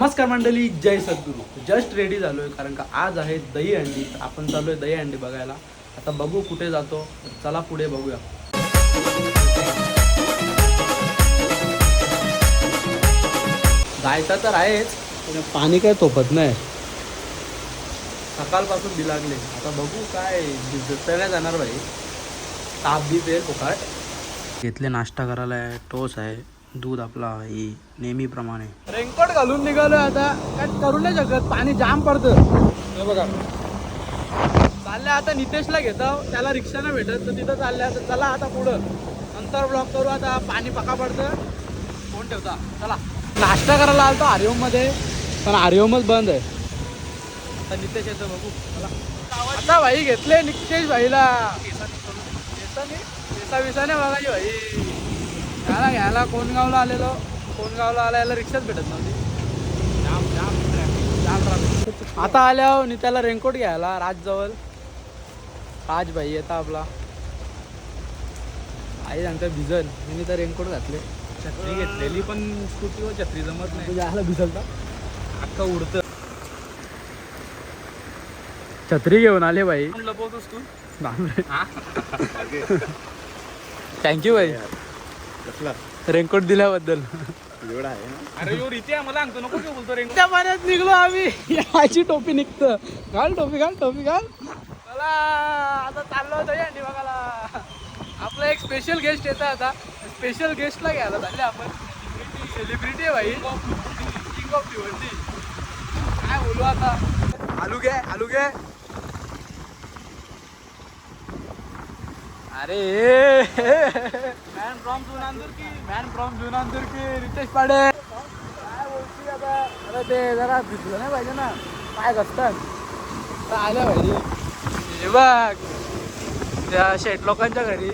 नमस्कार मंडळी जय सद्गुरू. Just ready झालोय कारण का आज आहे दही अंडी. आपण चालू आहे दही अंडी बघायला. आता बघू कुठे जातो. चला पुढे बघूया. जायचा तर आहेच पण पाणी काय तोपत नाही. सकाळपासून बिलागले. आता बघू काय नाही जाणार भाई ताप बीप आहे फुकाट घेतले नाश्ता करायला आहे टोस आहे. दूध आपला ही नेहमीप्रमाणे. रेनकोट घालून निघालो आता. काय करू नाही शकत. पाणी जाम पडतं. हे बघा. चालले आता नितेशला घेतो त्याला रिक्षा नाही भेटत. तर तिथं चालले आता. चला आता पुढं. नंतर ब्लॉक करू. आता पाणी पका पडतं. फोन ठेवता. चला. नाश्ता करायला आलतो आर्यममध्ये. पण आर्यमच बंद आहे. आता नितेश येतो बघू. चला. आता भाई घेतले नितेश भाईला. केसा नाही बघायची भाई. घ्यायला घ्यायला कोणगावला आलेलो. कोणगावला आला याला रिक्षाच भेटत नव्हती. जाम जाम जाम ट्रॅफिक आता आल्यावर नि त्याला रेनकोट घ्यायला राजजवळ. राजभाई येता आपला. आई सांगता भिजल. मी तर रेनकोट घातले. छत्री घेतलेली पण स्कूटीवर छत्री जमत नाही. तुझ्या भिजलता अख्खा उडत. छत्री घेऊन आले भाई. लपवतोस तू? थँक्यू भाई. कसला? रेनकोट दिल्याबद्दल. एवढा आहे ना? अरे यो रीती आम्हाला सांगतो नको काय बोलतो रे त्या पाण्यात निघलो आम्ही. याची टोपी निघतं. घाल टोपी घाल टोपी घाल. चला आता चाललो होतो या बघायला आपला एक स्पेशल गेस्ट येतं आता. स्पेशल गेस्टला घ्यायला झाले आपण. सेलिब्रिटी आहे भाई. किंग ऑफ भिवंडी काय बोलू आता? आलू घे आलू घे. अरे मॅन फ्रॉम जुनांदुर की मॅन फ्रॉम जुनांदुर की रितेश पाडे काय बोलती आता? अरे ते जरा दिसलं नाही पाहिजे ना. काय घसतात तर आलं पाहिजे हे बघ त्या शेट लोकांच्या घरी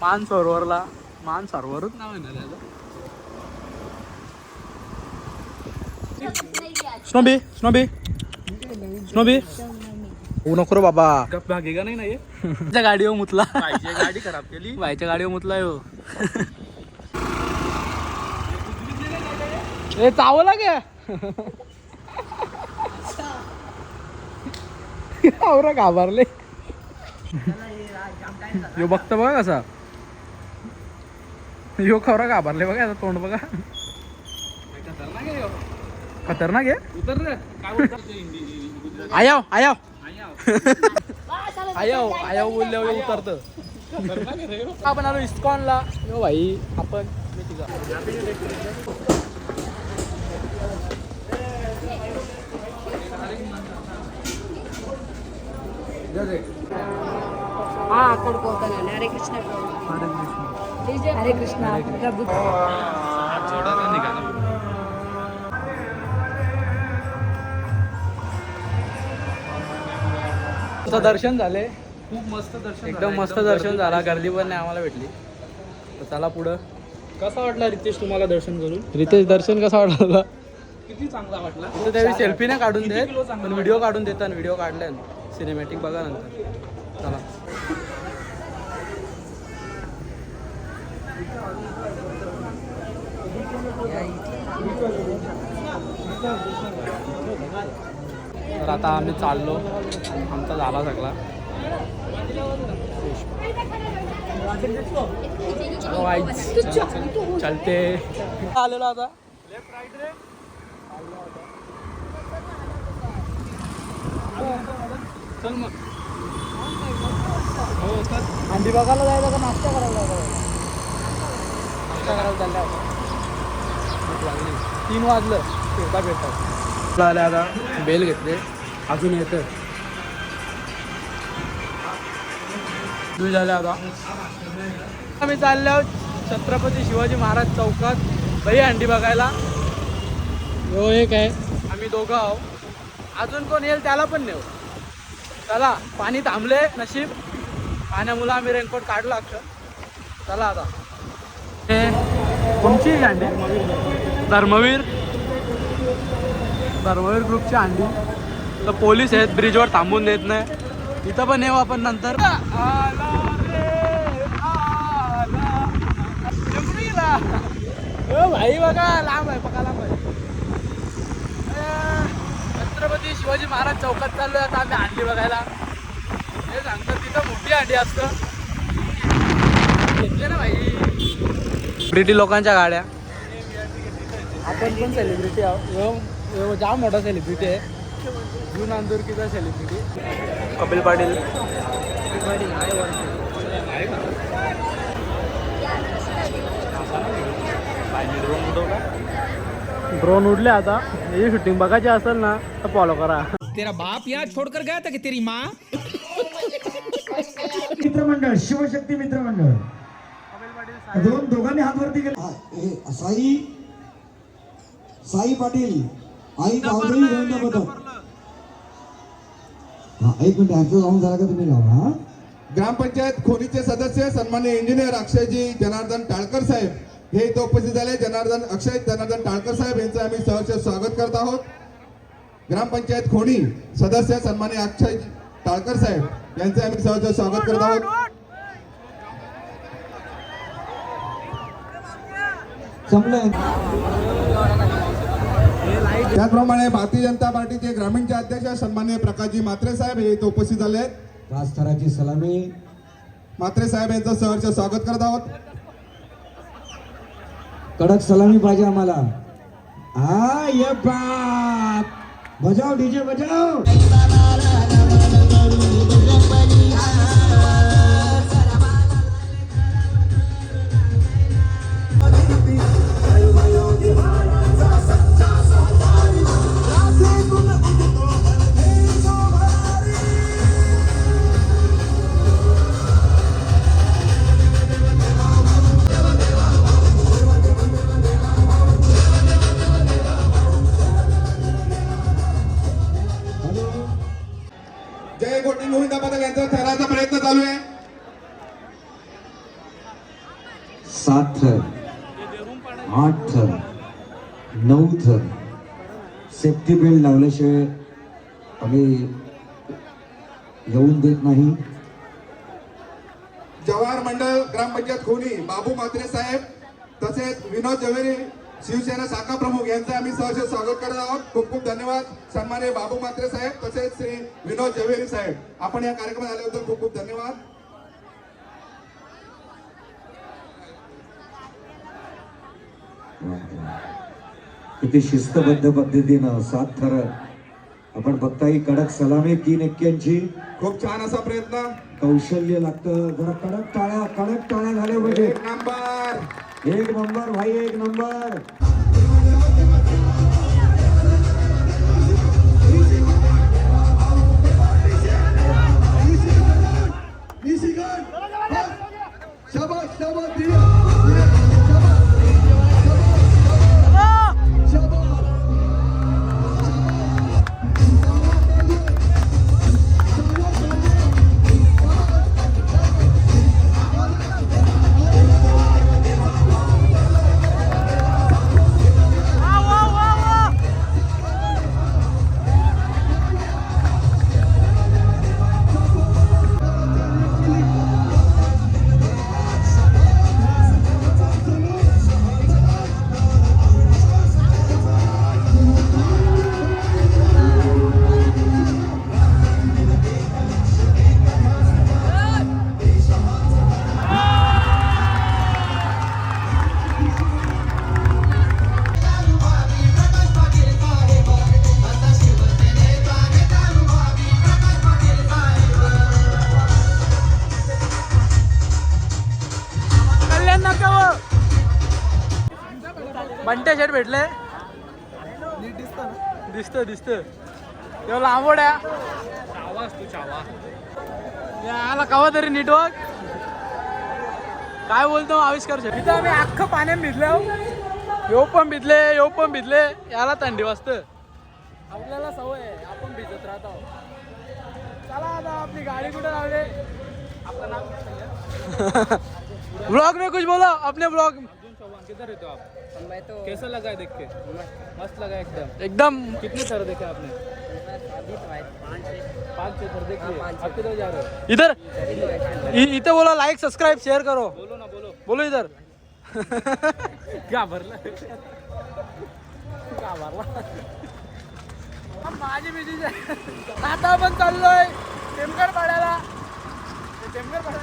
मान सरोवरला मान सरोवरच नाव आहे ना त्याचं स्नोबी स्नोबी स्नोबी ऊ नको रे बाबा. गप भागेगा नाही ना ये? त्या गाडीवर मुतला. गाडी खराब केली. बाईच्या गाडीवर मुतला यो ए चावला गे आवरा घाबरले. यो बघतो बघा कसा. यो खवरा घाबरले बघा याचं तोंड बघा. खतरनाक आहे उतर रे. काय बोलतो आयाव आयाव. आयाव आयाव बोलल्यावर उतरतं. आपण आलो इस्कॉनला. यो भाई आपण मी तुझा हा कोडकोताना हरे कृष्ण. हरे कृष्ण. प्रभू. जोडा तुझं दर्शन झाले. खूप मस्त दर्शन एकदम मस्त दर्शन झाला. गर्दी पण नाही आम्हाला भेटली. तर चला पुढं. कसा वाटला रितेश तुम्हाला दर्शन करून? रितेश दर्शन कसा वाटला? किती चांगला वाटला? तर त्यावेळी सेल्फी नाही काढून देत पण व्हिडिओ काढून देतात व्हिडिओ काढले सिनेमॅटिक बघा नंतर. चला. तर आता आम्ही चाललो. आमचा झाला सगळा. चलते. आलेलो आता. चल मग हो अंडी बघायला जायचं का? नाश्ता करायला जायचं? नाश्ता करायला चालला तीन वाजलं. फिरता. फिरता आले आता बेल घेतले. अजून येतं दूध झाले आता. आम्ही चाललो आहोत छत्रपती शिवाजी महाराज चौकात. दही अंडी बघायला. हो एक आहे. आम्ही दोघं आहोत. अजून कोण येईल त्याला पण नेऊ. चला पाणी थांबले नशीब. पाण्यामुळं आम्ही रेनकोट काढला अक्षर चला आता. हे कोणची ही अंडी धर्मवीर. धर्मवीर ग्रुपची अंडी. तर पोलीस आहेत ब्रिजवर थांबून देत नाही. इथं पण येऊ आपण नंतर. भाई बघा लांब आहे बघा लांब आहे. शिवाजी महाराज चौकात चाललोय आता आम्ही अंडी बघायला. हे सांगतात तिथं मोठी अंडी असतं. घेतले ना भाई. ब्रिटिश लोकांच्या गाड्या. आपण पण सेलिब्रिटी आहोत. जाम मोठा सेलिब्रिटी आहे. जून आंदोरकीचा सेलिब्रिटी कपिल पाटील. ड्रोन उडले आता. याची शूटिंग बघायची असेल ना तर फॉलो करा. तेरा बाप यहाँ छोड़कर गया था कि तेरी माँ? मित्रमंडळ शिवशक्ती मित्रमंडळ. दोन दोघांनी हात वरती केले. हा, हे साई साई पाटील. आई गावदेवी गोविंद बदक हा एक मिनिट ह्याचं लावून झाला का तुम्ही लावा हा. ग्रामपंचायत खोलीचे सदस्य सन्मान्य इंजिनियर अक्षयजी जनार्दन टाळकर साहेब हे इथे उपस्थित झाले. जनार्दन अक्षय जनार्दन टाळकर साहेब यांचं आम्ही सहर्ष स्वागत करत आहोत. ग्रामपंचायत खोणी सदस्य सन्मान्य अक्षय टाळकर साहेब यांचे आम्ही सहर्ष स्वागत करत आहोत. संपलं. त्याचप्रमाणे भारतीय जनता पार्टीचे ग्रामीणचे अध्यक्ष सन्मान्य प्रकाशजी मात्रे साहेब हे इथे उपस्थित झाले आहेत. सलामी. मात्रे साहेब यांचं सहर्ष स्वागत करत आहोत. कडक सलामी पाहिजे आम्हाला. हा ये बाप. बजाव डीजे बजाव. चालू आहे सात थर आठ थर नऊ थर सेफ्टी बेल्ट लावल्याशिवाय आम्ही येऊन देत नाही. जवाहर मंडळ ग्रामपंचायत खोनी बाबू मात्रे साहेब तसेच विनोद जवेरी शिवसेना शाखा प्रमुख यांचं आम्ही सहर्ष स्वागत करत आहोत. खूप खूप धन्यवाद. सन्मान्य बाबू मात्रे साहेब तसेच श्री विनोद जवेरी साहेब. आपण या कार्यक्रमात आल्याबद्दल खूप खूप धन्यवाद. किती शिस्तबद्ध पद्धतीनं सात थर आपण बघता ही कडक सलामी तीन एक्क्यांची. खूप छान असा प्रयत्न. कौशल्य लागतं. जरा कडक टाळ्या कडक टाळ्या झाल्या पाहिजे नंबर. एक नंबर भाई एक नंबर कल्याण नका बंट्या शेट भेटले. दिसत दिसत तेव्हा लांबोड आला कवा तरी नीटवर्क काय बोलतो आविष्कार शेट इथं आम्ही अख्खं पाण्यात भिजलो येऊ पण भिजले येऊ पण भिजले. याला थंडी वाजत. आपल्याला सवय आहे आपण भिजत राहतो चला आता आपली गाडी कुठे लावले? आपलं नाव ब्लॉग में कुछ बोलो अपने ब्लॉग किधर रहते हो आप? कैसा लगा है देख के? मस्त लगा एकदम। एकदम। कितने थर देखे आपने? पाँच थर देख लिए। किधर जा रहे हो? इधर। इ- इथे बोला लाईक सबस्क्राईब शेअर करो। बोलो ना बोलो। बोलो इधर। क्या भरला? का मारला माझी बिजी आता आपण चाललोय टेमकर पाड्याला ते टेमकर पाडा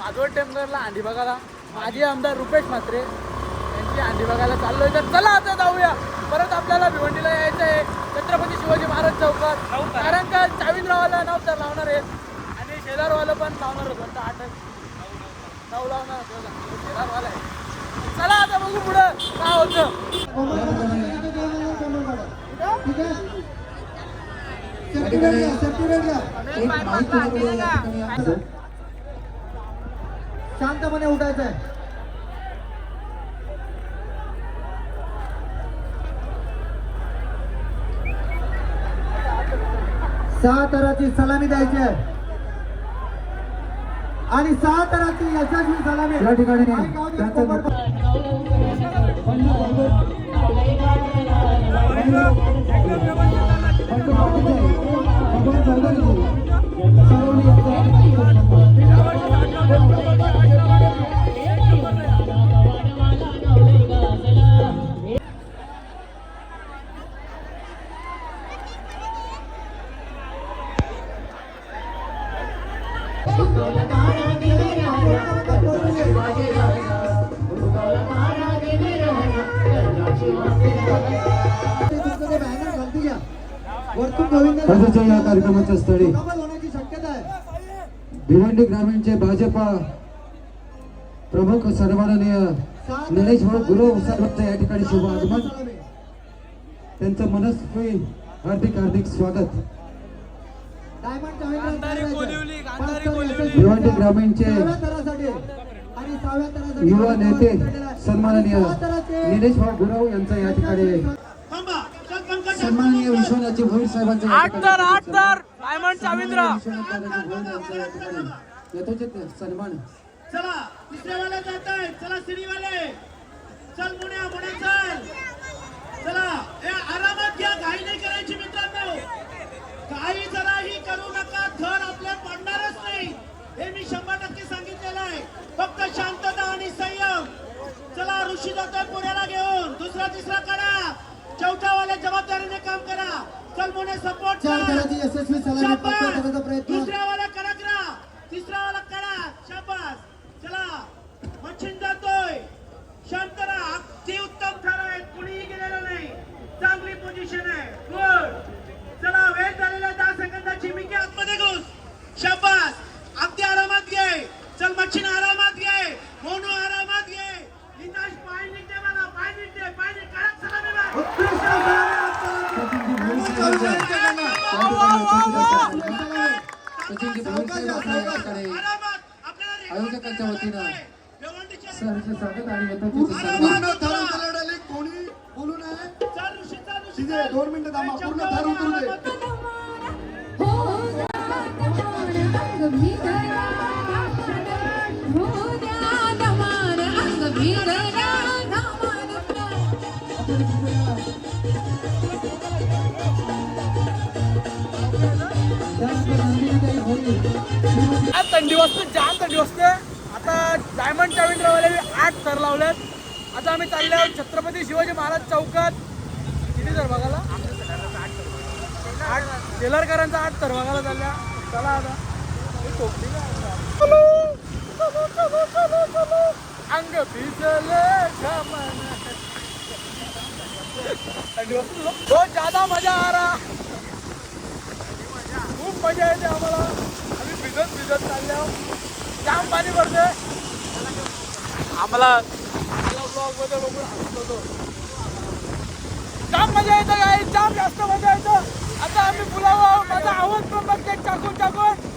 नाही माधवड टेमकरला अंडी बघायला माझे आमदार रुपेश म्हात्रे यांची अंडी बघायला चाललोय तर चला आता जाऊया परत आपल्याला भिवंडीला यायचं आहे छत्रपती शिवाजी महाराज चौकात कारण का चाविंद्रावाला नाव तर लावणार आहेत आणि शेजारवालं पण लावणार होतं म्हणतं आठ नऊ लावणार शेजारवाला आहे चला आता बघू पुढं काय होतं शांतपणे उठायचं आहे. सहा तराची सलामी द्यायची आहे. आणि सहा तराची यशस्वी सलामी. या ठिकाणी तसंच या कार्यक्रमाच्या स्थळी. भिवंडी ग्रामीणचे भाजपा प्रमुख सन्माननीय निलेश भाऊ गुरु साहेबांचं या ठिकाणी शुभ आगमन. त्यांचं मनस्वी हार्दिक हार्दिक स्वागत. भिवंडी ग्रामीणचे युवा नेते सन्माननीय निलेश भाऊ गुरव यांचं या ठिकाणी सन्माननीय विश्वनाथजी भोईर साहेबांचं या आठ तर आठ तर डायमंड चाविंद्रा यथोचित सन्मान. चला तिसऱ्यावाले जात आहे चला सिडीवाले तिथे दोन मिनिटं थांबा पूर्ण थार उतरू दे. आज थंडी वाजते जाम थंडी वाजते आता डायमंड चाविंद्रावाले आठ थर लावलेत. आता आम्ही चालले आहोत छत्रपती शिवाजी महाराज चौकात किती थर बघायला आठ टेलरकरांचा आठ तर बघायला चालल्या. चला आता. टोपली चलो, अंग भिजले घामानं. हो, ज्यादा मजा आ रहा. खूप मजा येते आम्हाला. आम्ही भिजत भिजत चालले आहोत जाम पाणी पडते आम्हाला ब्लॉगमध्ये बघून जाम मजा येतं काय जाम जास्त मजा येतं. आता आम्ही बोलावं. माझा आवाज पण बघते टाकून टाकून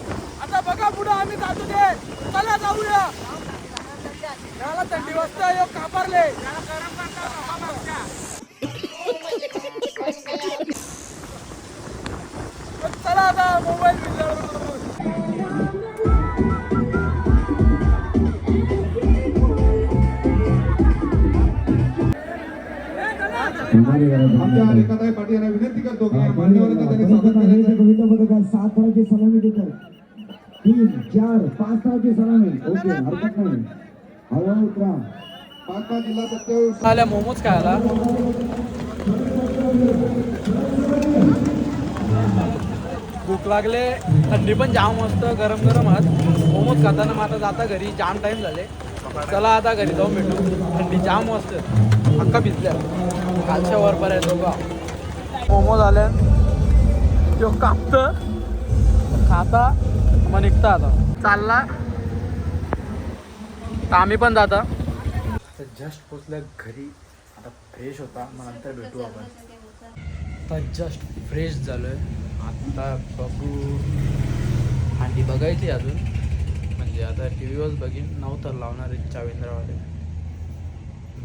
आता बघा पुढं आम्ही जातो ते. चला जाऊया. त्याला थंडी वाजता यो कापारले. चला आता मोबाईल आमच्या रेखाताई पाटील यांना विनंती करतो की मान्यवरांचं त्यांनी स्वागत करायचं. आहे. सात तारखे सलामी देतात तीन चार पाच तारखे सलामी. ओके हरकत नाही. उतरा. पाच पाच जिल्हा आल्या मोमोज खायला. भूक लागले. थंडी पण जाम मस्त गरम गरम आहात मोमोज खाताना आता जाता घरी जाम टाइम झाले. चला आता घरी जाऊन भेटू. थंडी जाम मस्त हक्का भिजल्या. कालच्या वर पर्यंत बघा मोमोज आले तो कापत खाता. मग निघता आता. चालला. तर आम्ही पण जाता. जस्ट पोचलं घरी. आता फ्रेश होता. मग नंतर भेटू आपण. आता जस्ट फ्रेश झालोय. आता बघू. हांडी बघायची अजून. म्हणजे आता टी व्हीवरच बघीन. नव्हतं लावणार आहे चावेंद्रवाले.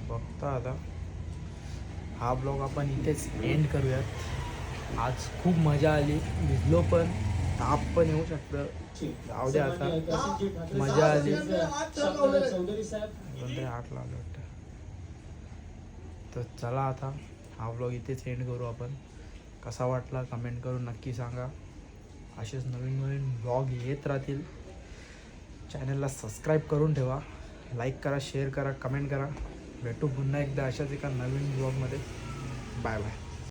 बघता आता. हा ब्लॉग आपण इथेच एंड करूयात. आज खूप मजा आली. भिजलो पण. ताप पण येऊ शकतं. जाऊ द्या आता. मजा आली. आठ लावलं वाटतं. तर चला आता. हा ब्लॉग इथेच एंड करू आपण. कसा वाटला? कमेंट करून नक्की सांगा. असेच नवीन नवीन ब्लॉग येत राहतील. चॅनलला सबस्क्राईब करून ठेवा. लाईक करा शेअर करा कमेंट करा. भेटू पुन्हा एकदा अशाच एका नवीन ब्लॉगमध्ये बाय बाय.